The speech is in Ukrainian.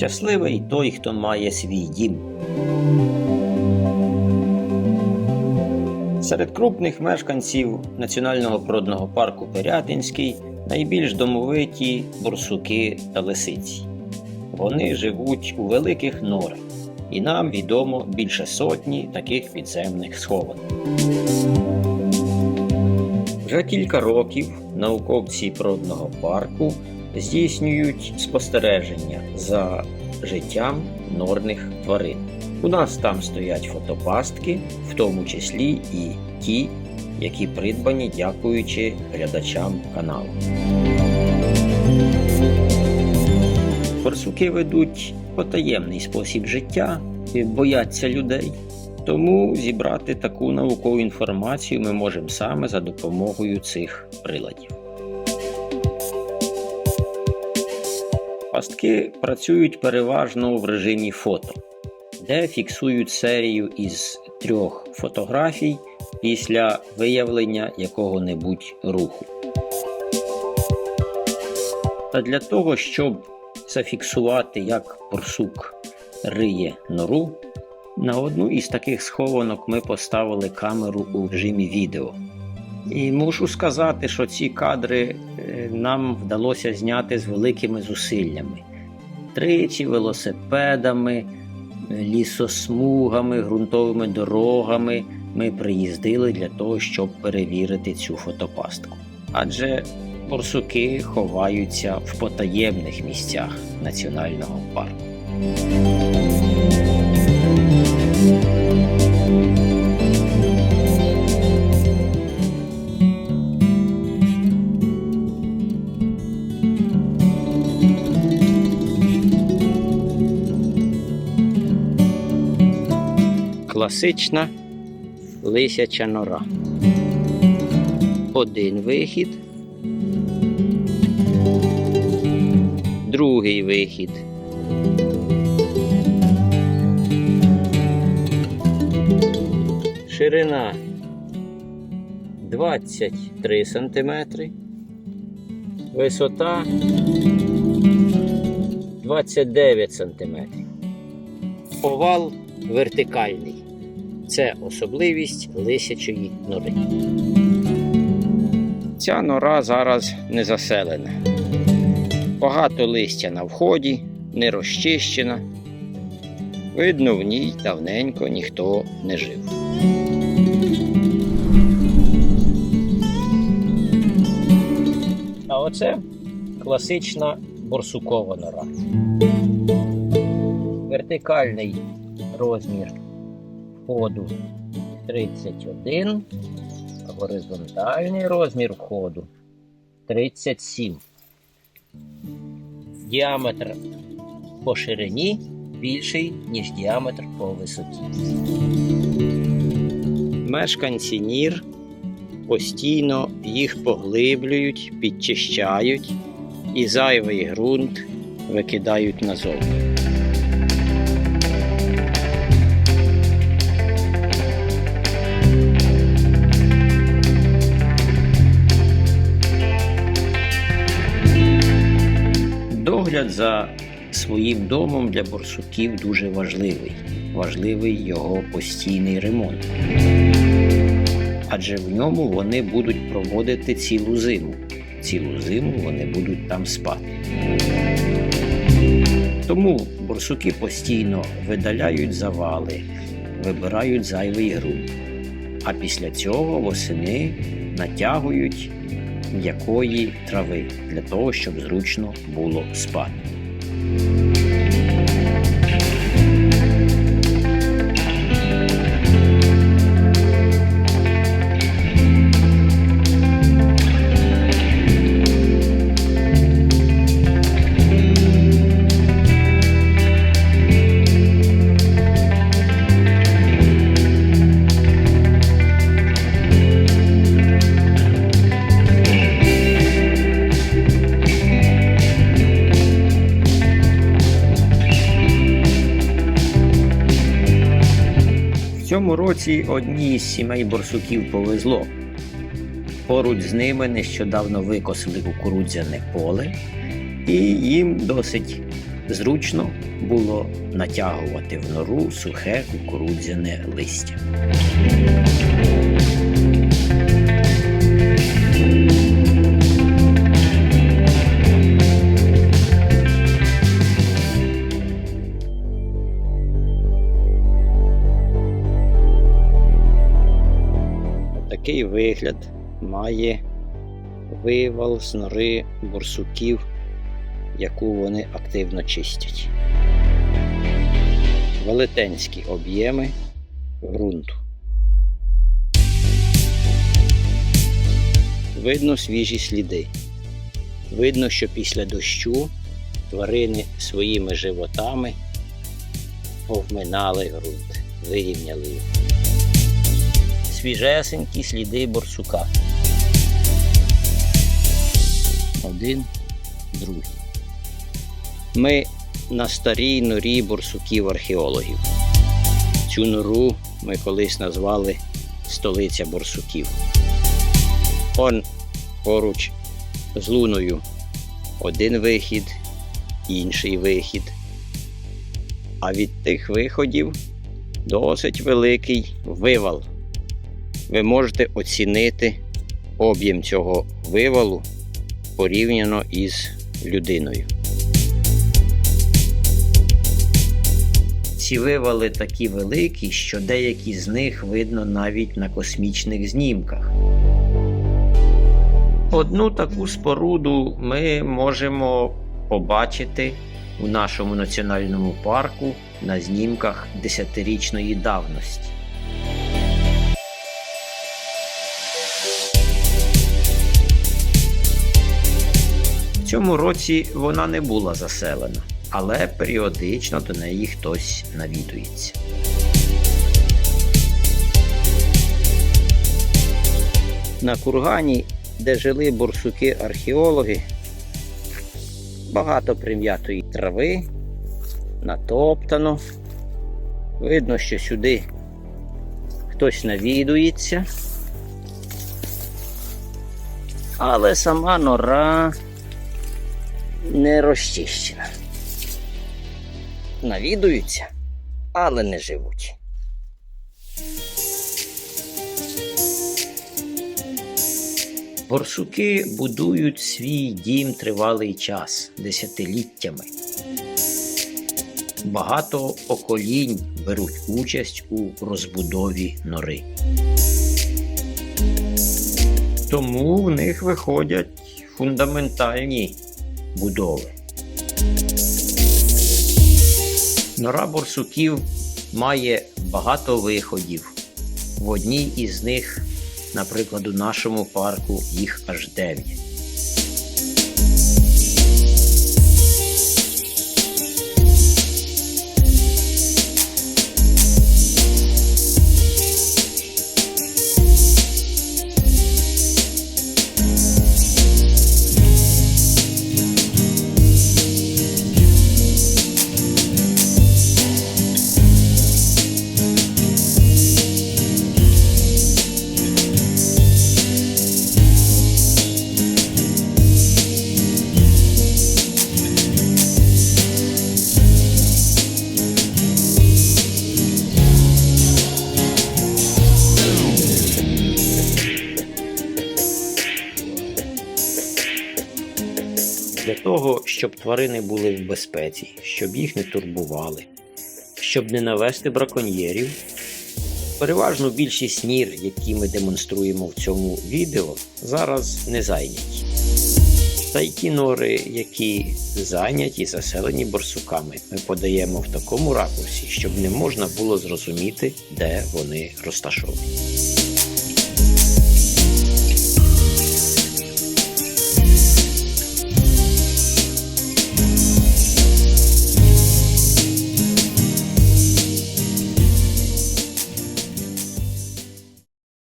Щасливий той, хто має свій дім. Серед крупних мешканців національного природного парку Пирятинський найбільш домовиті борсуки та лисиці. Вони живуть у великих норах, і нам відомо більше сотні таких підземних схованок. Вже кілька років науковці природного парку здійснюють спостереження за життям норних тварин. У нас там стоять фотопастки, в тому числі і ті, які придбані дякуючи глядачам каналу. Барсуки ведуть потаємний спосіб життя, бояться людей. Тому зібрати таку наукову інформацію ми можемо саме за допомогою цих приладів. Пастки працюють переважно в режимі фото, де фіксують серію із трьох фотографій після виявлення якого-небудь руху. Та для того, щоб зафіксувати, як борсук риє нору, на одну із таких схованок ми поставили камеру у режимі відео. І мушу сказати, що ці кадри е, нам вдалося зняти з великими зусиллями. Тричі велосипедами, лісосмугами, ґрунтовими дорогами ми приїздили для того, щоб перевірити цю фотопастку. Адже борсуки ховаються в потаємних місцях національного парку. Класична лисяча нора. Один вихід. Другий вихід. Ширина 23 см. Висота 29 см. Овал вертикальний. Це особливість лисячої нори. Ця нора зараз не заселена. Багато листя на вході, не розчищена. Видно, в ній давненько ніхто не жив. А оце класична борсукова нора. Вертикальний розмір входу 31, горизонтальний розмір входу 37. Діаметр по ширині більший, ніж діаметр по висоті. Мешканці нір постійно їх поглиблюють, підчищають і зайвий ґрунт викидають назовні. Догляд за своїм домом для борсуків дуже важливий. Важливий його постійний ремонт. Адже в ньому вони будуть проводити цілу зиму. Цілу зиму вони будуть там спати. Тому борсуки постійно видаляють завали, вибирають зайвий ґрунт. А після цього восени натягують м'якої трави для того, щоб зручно було спати. Цьому році одній із сімей борсуків повезло. Поруч з ними нещодавно викосили кукурудзяне поле, і їм досить зручно було натягувати в нору сухе кукурудзяне листя. Вигляд має вивал з нори борсуків, яку вони активно чистять. Велетенські об'єми ґрунту. Видно свіжі сліди. Видно, що після дощу тварини своїми животами овминали ґрунт, вирівняли його свіжесенькі сліди борсука. Один, другий. Ми на старій норі борсуків археологів. Цю нору ми колись назвали столиця борсуків. Он поруч з луною один вихід, інший вихід. А від тих виходів досить великий вивал ви можете оцінити об'єм цього вивалу порівняно із людиною. Ці вивали такі великі, що деякі з них видно навіть на космічних знімках. Одну таку споруду ми можемо побачити у нашому національному парку на знімках десятирічної давності. Цьому році вона не була заселена, але періодично до неї хтось навідується. На кургані, де жили борсуки-археологи, багато прим'ятої трави, натоптано. Видно, що сюди хтось навідується. Але сама нора не розчищена. Навідуються, але не живуть. Борсуки будують свій дім тривалий час десятиліттями. Багато поколінь беруть участь у розбудові нори. Тому в них виходять фундаментальні будови. Нора борсуків має багато виходів. В одній із них, наприклад, у нашому парку їх аж 9. Того, щоб тварини були в безпеці, щоб їх не турбували, щоб не навести браконьєрів. Переважно більшість нір, які ми демонструємо в цьому відео, зараз не зайняті. Та й ті нори, які зайняті заселені борсуками, ми подаємо в такому ракурсі, щоб не можна було зрозуміти, де вони розташовані.